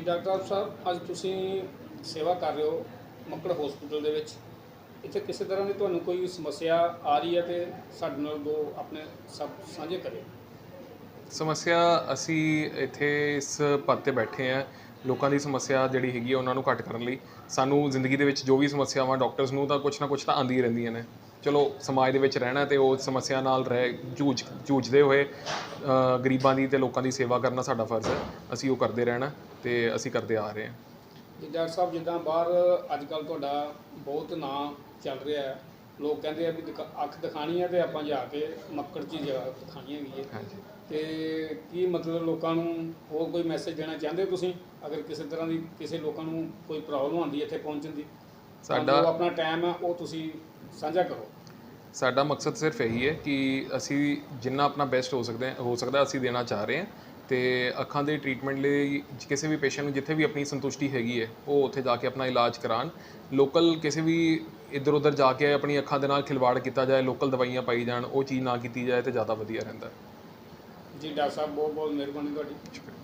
Doctor ਸਾਹਿਬ ਅੱਜ ਤੁਸੀਂ ਸੇਵਾ ਕਰ ਰਹੇ ਹੋ ਮੱਕੜ ਹਸਪੀਟਲ ਦੇ ਵਿੱਚ। ਇੱਥੇ ਕਿਸੇ ਤਰ੍ਹਾਂ ਦੀ ਤੁਹਾਨੂੰ ਕੋਈ ਸਮੱਸਿਆ ਆ ਰਹੀ ਹੈ ਤੇ ਸਾਡੇ ਨਾਲ ਦੋ ਆਪਣੇ ਸਭ ਸਾਂਝੇ ਕਰਿਓ। ਸਮੱਸਿਆ ਅਸੀਂ ਇੱਥੇ ਇਸ ਪਦ ਤੇ ਬੈਠੇ ਆ ਲੋਕਾਂ ਦੀ ਸਮੱਸਿਆ ਜਿਹੜੀ ਹੈਗੀ ਆ, ਉਹਨਾਂ ਨੂੰ ਘੱਟ ਕਰਨ ਲਈ। ਸਾਨੂੰ ਜ਼ਿੰਦਗੀ ਦੇ ਵਿੱਚ ਜੋ ਵੀ ਸਮੱਸਿਆਵਾਂ ਡਾਕਟਰਸ ਨੂੰ ਤਾਂ ਕੁਛ ਨਾ ਕੁਛ ਤਾਂ ਆਉਂਦੀ ਰਹਿੰਦੀਆਂ ਨੇ। ਚਲੋ ਸਮਾਜ ਦੇ ਵਿੱਚ ਰਹਿਣਾ ਤੇ ਉਹ ਸਮੱਸਿਆ ਨਾਲ ਰਹਿ ਜੂਝ ਜੂਝਦੇ ਹੋਏ ਗਰੀਬਾਂ ਦੀ ਤੇ ਲੋਕਾਂ ਦੀ ਸੇਵਾ ਕਰਨਾ ਸਾਡਾ ਫਰਜ਼ ਹੈ। ਅਸੀਂ ਉਹ ਕਰਦੇ ਰਹਿਣਾ ਤੇ ਅਸੀਂ ਕਰਦੇ ਆ ਰਹੇ ਹਾਂ। ਜੀ ਡਾਕਟਰ ਸਾਹਿਬ ਜਿੱਦਾਂ ਬਾਹਰ ਅੱਜ ਕੱਲ ਤੁਹਾਡਾ ਬਹੁਤ ਨਾਂ ਚੱਲ ਰਿਹਾ ਹੈ। ਲੋਕ ਕਹਿੰਦੇ ਆ ਵੀ ਦਿਖਾ- ਅੱਖ ਦਿਖਾਣੀ ਹੈ ਤੇ ਆਪਾਂ ਜਾ ਕੇ ਮੱਕੜ 'ਚ ਹੀ ਜਗ੍ਹਾ ਦਿਖਾਣੀ ਹੈਗੀ ਹੈ। ਹਾਂਜੀ। ਤੇ ਕੀ ਮਤਲਬ ਲੋਕਾਂ ਨੂੰ ਹੋਰ ਕੋਈ ਮੈਸੇਜ ਦੇਣਾ ਚਾਹੁੰਦੇ ਹੋ ਤੁਸੀਂ? ਅਗਰ ਕਿਸੇ ਤਰ੍ਹਾਂ ਦੀ ਕਿਸੇ ਲੋਕਾਂ ਨੂੰ ਕੋਈ ਪ੍ਰੋਬਲਮ ਆਉਂਦੀ ਹੈ ਇੱਥੇ ਪਹੁੰਚਣ ਦੀ ਤਾਂ ਸਾਡਾ- ਜੋ ਆਪਣਾ ਟਾਈਮ ਹੈ ਉਹ ਤੁਸੀਂ ਸਾਂਝਾ ਕਰੋ। ਸਾਡਾ ਮਕਸਦ ਸਿਰਫ ਇਹੀ ਹੈ ਕਿ ਅਸੀਂ ਜਿੰਨਾ ਆਪਣਾ ਬੈਸਟ ਹੋ ਸਕਦੇ ਹੋ ਸਕਦਾ ਅਸੀਂ ਦੇਣਾ ਚਾਹ ਰਹੇ ਹਾਂ ਤੇ ਅੱਖਾਂ ਦੇ ਟ੍ਰੀਟਮੈਂਟ ਲਈ ਕਿਸੇ ਵੀ ਪੇਸ਼ੈਂਟ ਨੂੰ ਜਿੱਥੇ ਵੀ ਆਪਣੀ ਸੰਤੁਸ਼ਟੀ ਹੈਗੀ ਹੈ, ਉਹ ਉੱਥੇ ਜਾ ਕੇ ਆਪਣਾ ਇਲਾਜ ਕਰਾਉਣ। ਲੋਕਲ ਕਿਸੇ ਵੀ ਇੱਧਰ ਉੱਧਰ ਜਾ ਕੇ ਆਪਣੀ ਅੱਖਾਂ ਦੇ ਨਾਲ ਖਿਲਵਾੜ ਕੀਤਾ ਜਾਏ ਲੋਕਲ ਦਵਾਈਆਂ ਪਾਈ ਜਾਣ, ਉਹ ਚੀਜ਼ ਨਾ ਕੀਤੀ ਜਾਏ ਤੇ ਜ਼ਿਆਦਾ ਵਧੀਆ ਰਹਿੰਦਾ ਜੀ, ਡਾਕਟਰ ਸਾਹਿਬ ਬਹੁਤ ਬਹੁਤ ਮਿਹਰਬਾਨੀ ਤੁਹਾਡੀ। ਸ਼ੁਕਰੀਆ